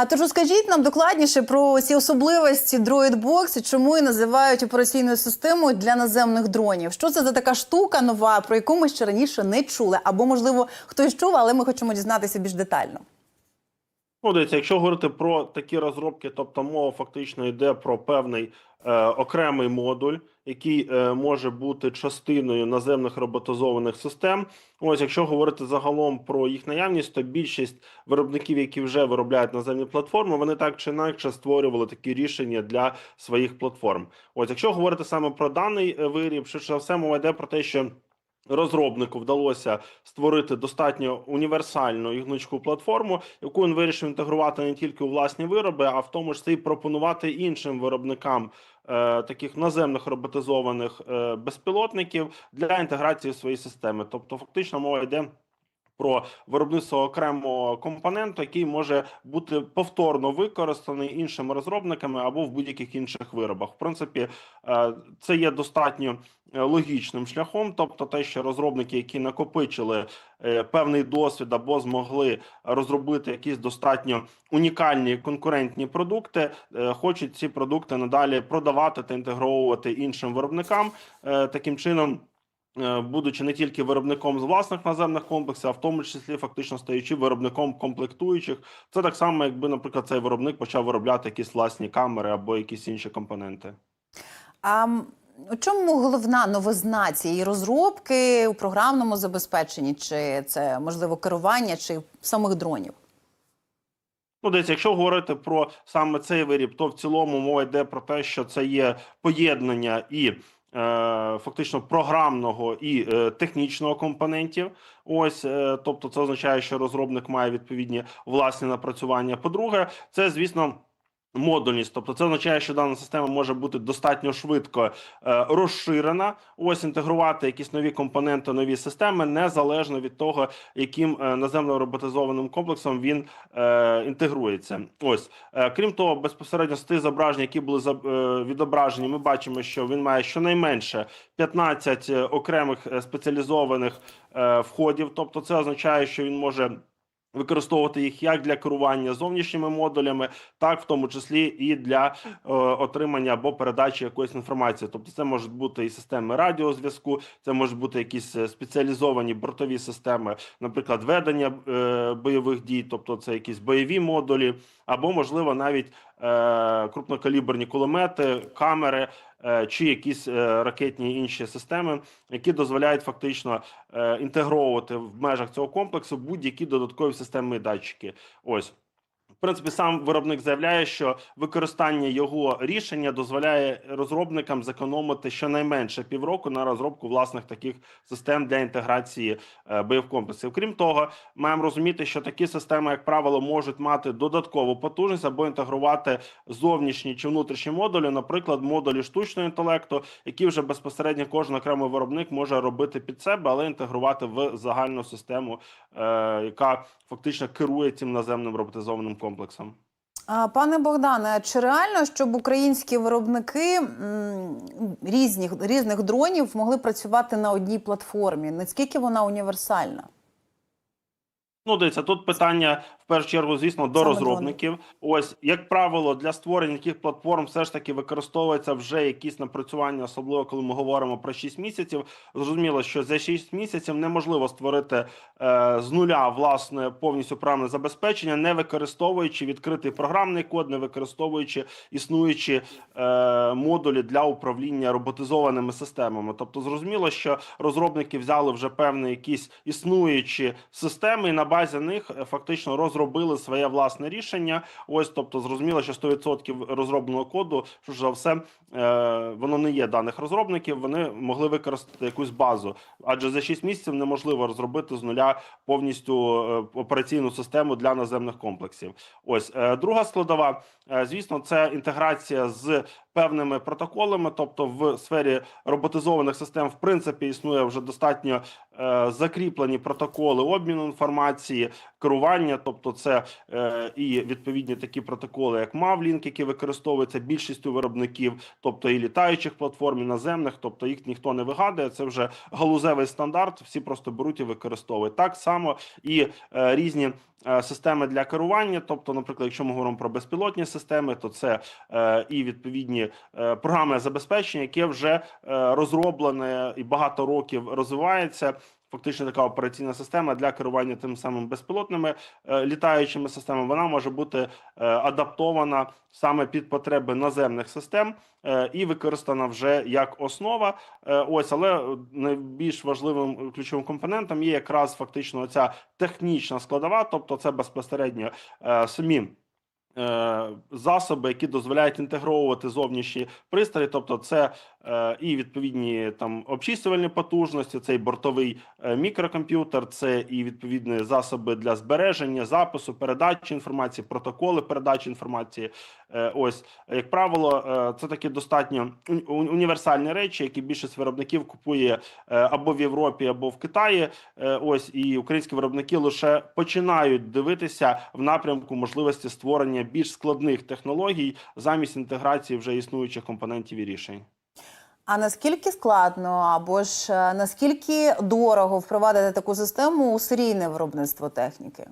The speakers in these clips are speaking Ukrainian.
А тож розкажіть нам докладніше про ці особливості дроїдбокс і чому і називають операційною системою для наземних дронів. Що це за така штука нова, про яку ми ще раніше не чули? Або, можливо, хтось чув, але ми хочемо дізнатися більш детально. Ну, дивіться, якщо говорити про такі розробки, тобто мова фактично йде про певний е, окремий модуль, який е, може бути частиною наземних роботизованих систем. Ось, якщо говорити загалом про їх наявність, то більшість виробників, які вже виробляють наземні платформи, вони так чи інакше створювали такі рішення для своїх платформ. Ось, якщо говорити саме про даний е, виріб, за все мова йде про те, що Розробнику вдалося створити достатньо універсальну і гнучку платформу, яку він вирішив інтегрувати не тільки у власні вироби, а в тому числі й пропонувати іншим виробникам е, таких наземних роботизованих е, безпілотників для інтеграції в свої системи. Тобто, фактично мова йде. Про виробництво окремого компоненту, який може бути повторно використаний іншими розробниками або в будь-яких інших виробах. В принципі, е, це є достатньо логічним шляхом, тобто те, що розробники, які накопичили е, певний досвід або змогли розробити якісь достатньо унікальні конкурентні продукти, е, хочуть ці продукти надалі продавати та інтегровувати іншим виробникам Е, таким чином. е, Будучи не тільки виробником з власних наземних комплексів, а в тому числі фактично стаючи виробником комплектуючих, це так само, якби, наприклад, цей виробник почав виробляти якісь власні камери або якісь інші компоненти. М, у чому головна новизна цієї розробки у програмному забезпеченні? Чи це можливо керування, чи самих дронів? Ну, десь, якщо говорити про саме цей виріб, то в цілому мова йде про те, що це є поєднання і е, фактично програмного і е, технічного компонентів. Ось, е, тобто, це означає, що розробник має відповідні власні напрацювання. По-друге, це звісно. Модульність, тобто це означає, що дана система може бути достатньо швидко е, розширена. Ось інтегрувати якісь нові компоненти, нові системи, незалежно від того, яким е, наземно роботизованим комплексом він е, інтегрується. Ось е, крім того, безпосередньо з тих зображень, які були за- е, відображені, ми бачимо, що він має щонайменше 15 е, окремих е, спеціалізованих е, входів. Тобто, це означає, що він може. Використовувати їх як для керування зовнішніми модулями, так в тому числі і для е, отримання або передачі якоїсь інформації. Тобто, це можуть бути і системи радіозв'язку, це можуть бути якісь е, спеціалізовані бортові системи, наприклад, ведення е, бойових дій, тобто це якісь бойові модулі, або можливо навіть е, крупнокаліберні кулемети, камери чи якісь е, ракетні інші системи, які дозволяють фактично е, інтегровувати в межах цього комплексу будь-які додаткові системи датчики. Ось. Принципі, сам виробник заявляє, що використання його рішення дозволяє розробникам зекономити щонайменше півроку на розробку власних таких систем для інтеграції е, боєвкомплексів. Крім того, маємо розуміти, що такі системи, як правило, можуть мати додаткову потужність або інтегрувати зовнішні чи внутрішні модулі, наприклад, модулі штучного інтелекту, які вже безпосередньо кожен окремий виробник може робити під себе, але інтегрувати в загальну систему, е, яка фактично керує цим наземним роботизованим комплексом. А, Пане Богдане, чи реально, щоб українські виробники різних, різних дронів могли працювати на одній платформі? Наскільки вона універсальна? Ну, дивіться, тут питання першу чергу, звісно, до Саме розробників. Ось, як правило, для створення таких платформ все ж таки використовується вже якісь напрацювання, особливо коли ми говоримо про 6 місяців. Зрозуміло, що за 6 місяців неможливо створити е, з нуля власне повністю програмне забезпечення, не використовуючи відкритий програмний код, не використовуючи існуючі е, модулі для управління роботизованими системами. Тобто, зрозуміло, що розробники взяли вже певні якісь існуючі системи, і на базі них е, фактично розробили своє власне рішення. Ось, тобто, зрозуміло, що 100% розробленого коду, що за все, е, воно не є даних розробників. Вони могли використати якусь базу, адже за 6 місяців неможливо розробити з нуля повністю е, операційну систему для наземних комплексів. Ось е, друга складова, звісно, це інтеграція з певними протоколами, тобто в сфері роботизованих систем, в принципі, існує вже достатньо е, закріплені протоколи обміну інформації, керування, тобто це е, і відповідні такі протоколи, як Mavlink, які використовуються більшістю виробників, тобто і літаючих платформ, і наземних, тобто їх ніхто не вигадує. Це вже галузевий стандарт. Всі просто беруть і використовують. Так само і е, різні системи для керування. Тобто, наприклад, якщо ми говоримо про безпілотні системи, то це е, і відповідні е, програми забезпечення, яке вже е, розроблене і багато років розвивається. Фактично така операційна система для керування тим самим безпілотними е, літаючими системами. Вона може бути е, адаптована саме під потреби наземних систем е, і використана вже як основа. Ось, але найбільш важливим ключовим компонентом є якраз фактично ця технічна складова, тобто це безпосередньо самі. Засоби, які дозволяють інтегровувати зовнішні пристрої, тобто це і відповідні там обчислювальні потужності, це і бортовий е, мікрокомп'ютер, це і відповідні засоби для збереження, запису, передачі інформації, протоколи передачі інформації. Е, ось, як правило, е, це такі достатньо уні- уні- універсальні речі, які більшість виробників купує е, або в Європі, або в Китаї. Е, Ось і українські виробники лише починають дивитися в напрямку можливості створення більш складних технологій замість інтеграції вже існуючих компонентів і рішень. А наскільки складно або ж е, наскільки дорого впровадити таку систему у серійне виробництво техніки?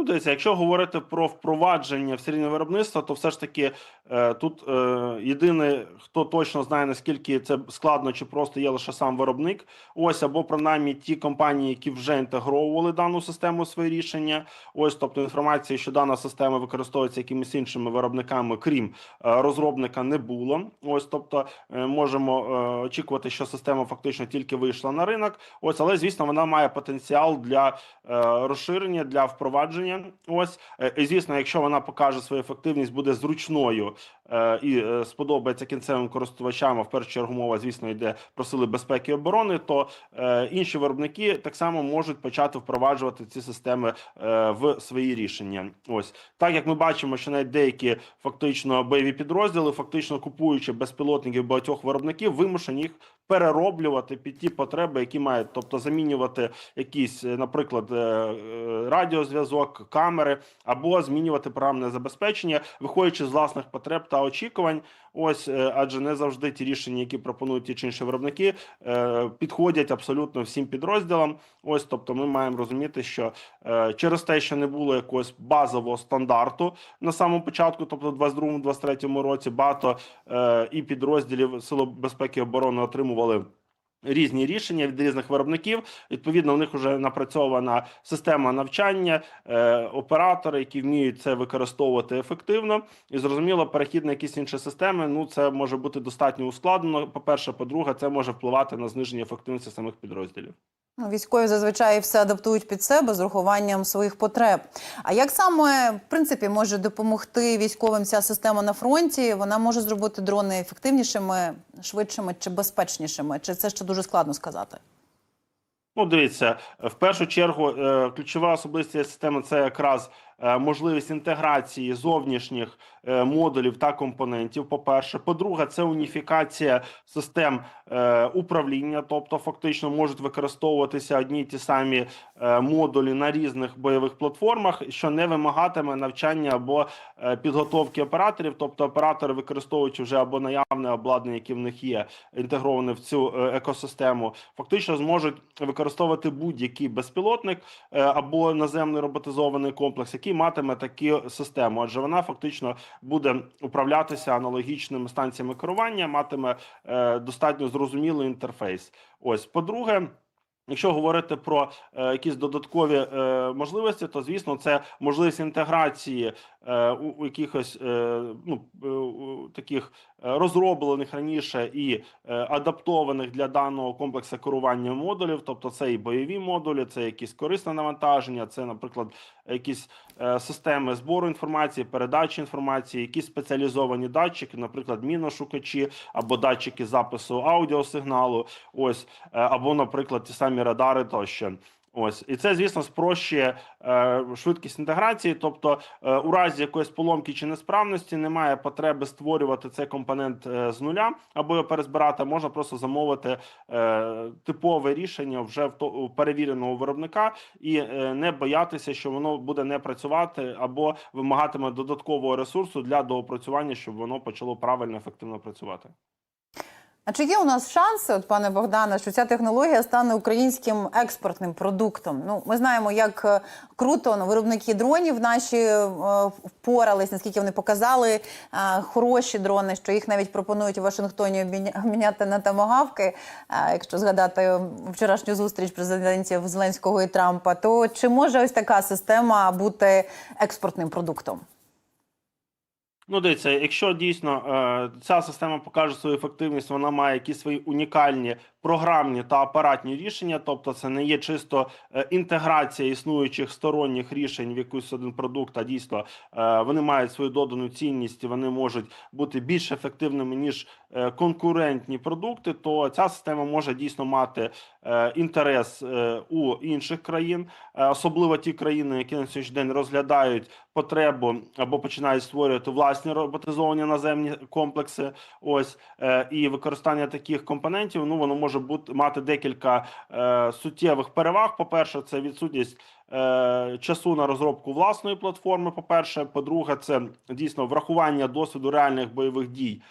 Ну, дивіться, якщо говорити про впровадження в серійне виробництво, то все ж таки е, тут е, єдине, хто точно знає, наскільки це складно чи просто є лише сам виробник. Ось або принаймні ті компанії, які вже інтегровували дану систему свої рішення. Ось, тобто інформації, що дана система використовується якимись іншими виробниками, крім е, розробника, не було. Ось, тобто, е, можемо е, очікувати, що система фактично тільки вийшла на ринок. Ось, але звісно, вона має потенціал для е, розширення, для впровадження. Ось Е, звісно, якщо вона покаже свою ефективність, буде зручною е, і е, сподобається кінцевим користувачам. а В першу чергу мова, звісно, йде про сили безпеки і оборони. То інші виробники так само можуть почати впроваджувати ці системи в свої рішення. Ось так як ми бачимо, що навіть деякі фактично бойові підрозділи, фактично купуючи безпілотників багатьох виробників, вимушені їх перероблювати під ті потреби, які мають, тобто замінювати якісь, наприклад, е, камери, або змінювати програмне забезпечення, виходячи з власних потреб та очікувань. Ось, е, адже не завжди ті рішення, які пропонують ті чи інші виробники, е, підходять абсолютно всім підрозділам. Ось, тобто, ми маємо розуміти, що е, через те, що не було якогось базового стандарту на самому початку, тобто в 22-23 році, багато і підрозділів Сил безпеки і оборони отримували. Різні рішення від різних виробників. Відповідно, у них вже напрацьована система навчання, е, оператори, які вміють це використовувати ефективно. І зрозуміло, перехід на якісь інші системи. Ну це може бути достатньо ускладнено. По перше, по-друге, це може впливати на зниження ефективності самих підрозділів. Ну, Військові зазвичай все адаптують під себе з урахуванням своїх потреб. А як саме в принципі може допомогти військовим ця система на фронті? Вона може зробити дрони ефективнішими, швидшими чи безпечнішими? Чи це ще дуже складно сказати? Ну, дивіться, в першу чергу, е, ключова особистість системи це якраз можливість інтеграції зовнішніх е, модулів та компонентів. По-перше, по-друге, це уніфікація систем е, управління, тобто фактично можуть використовуватися одні й ті самі е, модулі на різних бойових платформах, що не вимагатиме навчання або е, підготовки операторів, тобто оператори використовуючи вже або наявне обладнання, яке в них є, інтегроване в цю е, екосистему, фактично зможуть використовувати будь-який безпілотник е, або наземний роботизований комплекс, який матиме таку систему, адже вона фактично буде управлятися аналогічними станціями керування, матиме е, достатньо зрозумілий інтерфейс. Ось, по-друге. Якщо говорити про е, якісь додаткові е, можливості, то звісно це можливість інтеграції е, у, у якихось е, ну е, у таких е, розроблених раніше і е, адаптованих для даного комплексу керування модулів, тобто це і бойові модулі, це якісь корисне навантаження, це, наприклад, якісь е, системи збору інформації, передачі інформації, якісь спеціалізовані датчики, наприклад, міношукачі або датчики запису аудіосигналу, ось е, або, наприклад, ті самі радари тощо. Ось і це, звісно, спрощує е, швидкість інтеграції. Тобто, е, у разі якоїсь поломки чи несправності немає потреби створювати цей компонент е, з нуля або його перезбирати. Можна просто замовити е, типове рішення вже в то перевіреного виробника і е, не боятися, що воно буде не працювати або вимагатиме додаткового ресурсу для доопрацювання, щоб воно почало правильно ефективно працювати. А чи є у нас шанси, от пане Богдане, що ця технологія стане українським експортним продуктом? Ну, ми знаємо, як е, круто ну, виробники дронів наші е, впорались, наскільки вони показали е, хороші дрони, що їх навіть пропонують у Вашингтоні обміня- обміняти на тамагавки. Е, якщо згадати вчорашню зустріч президентів Зеленського і Трампа, то чи може ось така система бути експортним продуктом? Ну, дивіться, якщо дійсно е, ця система покаже свою ефективність, вона має якісь свої унікальні програмні та апаратні рішення, тобто це не є чисто е, інтеграція існуючих сторонніх рішень в якийсь один продукт, а дійсно е, вони мають свою додану цінність, і вони можуть бути більш ефективними ніж е, конкурентні продукти, то ця система може дійсно мати інтерес у інших країн, особливо ті країни, які на сьогоднішній день розглядають потребу або починають створювати власні роботизовані наземні комплекси. Ось і використання таких компонентів. Ну воно може бути мати декілька е, суттєвих переваг. По перше, це відсутність. е, Часу на розробку власної платформи. По перше, по-друге, це дійсно врахування досвіду реальних бойових дій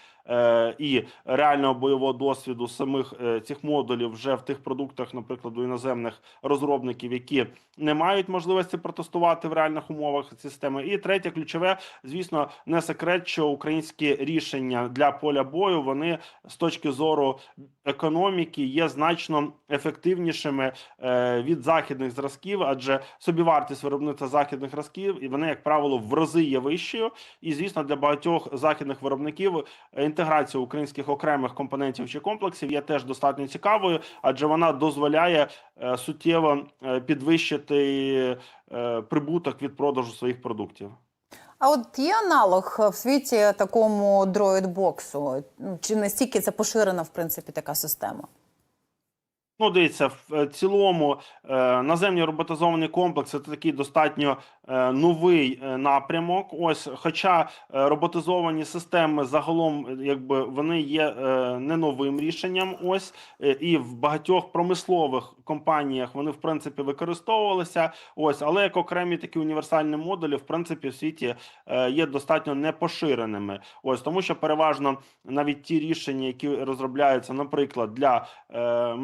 і реального бойового досвіду самих е, цих модулів вже в тих продуктах, наприклад, у іноземних розробників, які не мають можливості протестувати в реальних умовах системи. І третє, ключове, звісно, не секрет, що українські рішення для поля бою вони з точки зору економіки є значно ефективнішими е, від західних зразків, адже собівартість виробництва західних зразків і вони, як правило, в рази є вищою. І звісно, для багатьох західних виробників е, інтеграція українських окремих компонентів чи комплексів є теж достатньо цікавою, адже вона дозволяє е, суттєво е, підвищити е, прибуток від продажу своїх продуктів. А от є аналог в світі такому дроїдбоксу? Чи настільки це поширена, в принципі, така система? Ну, дивіться, в е, цілому е, наземні роботизовані комплекси це такий достатньо е, новий напрямок. Ось, хоча роботизовані системи загалом, якби вони є не новим рішенням. Ось і в багатьох промислових компаніях вони в принципі використовувалися. Ось, але як окремі такі універсальні модулі, в принципі, в світі є достатньо непоширеними. Ось тому, що переважно навіть ті рішення, які розробляються, наприклад, для е,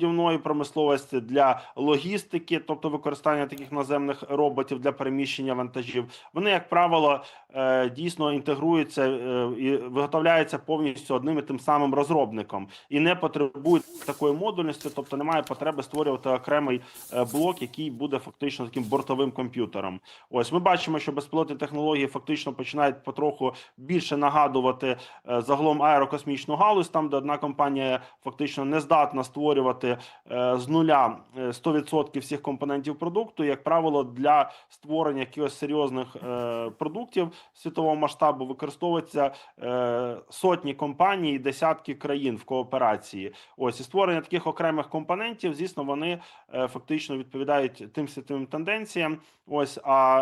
машинобудівної промисловості, для логістики, тобто використання таких наземних роботів для переміщення вантажів, вони, як правило, е, дійсно інтегруються е, і виготовляються повністю одним і тим самим розробником і не потребують такої модульності, тобто немає потреби створювати окремий е, блок, який буде фактично таким бортовим комп'ютером. Ось ми бачимо, що безпілотні технології фактично починають потроху більше нагадувати загалом аерокосмічну галузь, там де одна компанія фактично не здатна створювати е, з нуля е, 100% всіх компонентів продукту. Як правило, для створення якихось серйозних е, продуктів світового масштабу використовуються е, сотні компаній, і десятки країн в кооперації. Ось і створення таких окремих компонентів, звісно, вони е, фактично відповідають тим світовим тенденціям. Ось а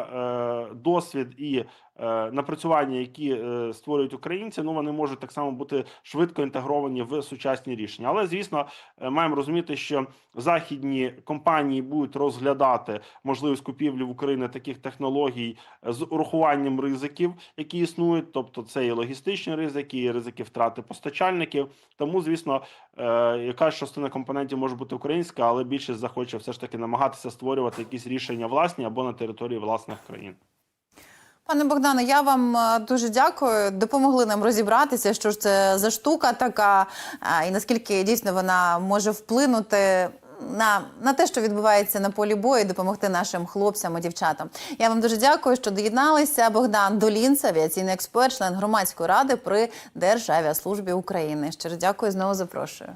е, досвід і е, напрацювання, які е, створюють українці, ну вони можуть так само бути швидко інтегровані в сучасні рішення. Але звісно, е, маємо розуміти, що західні компанії будуть розглядати можливість купівлі в Україні таких технологій з урахуванням ризиків, які існують, тобто це і логістичні ризики, і ризики втрати постачальників. Тому, звісно, е, якась частина компонентів може бути українська, але більшість захоче все ж таки намагатися створювати якісь рішення власні або на території власних країн. Пане Богдане, я вам е, дуже дякую. Допомогли нам розібратися, що ж це за штука така, і наскільки дійсно вона може вплинути. На, на те, що відбувається на полі бою, допомогти нашим хлопцям і дівчатам. Я вам дуже дякую, що доєдналися. Богдан Долінц, авіаційний експерт, член громадської ради при Державіаслужбі України. Щиро дякую, знову запрошую.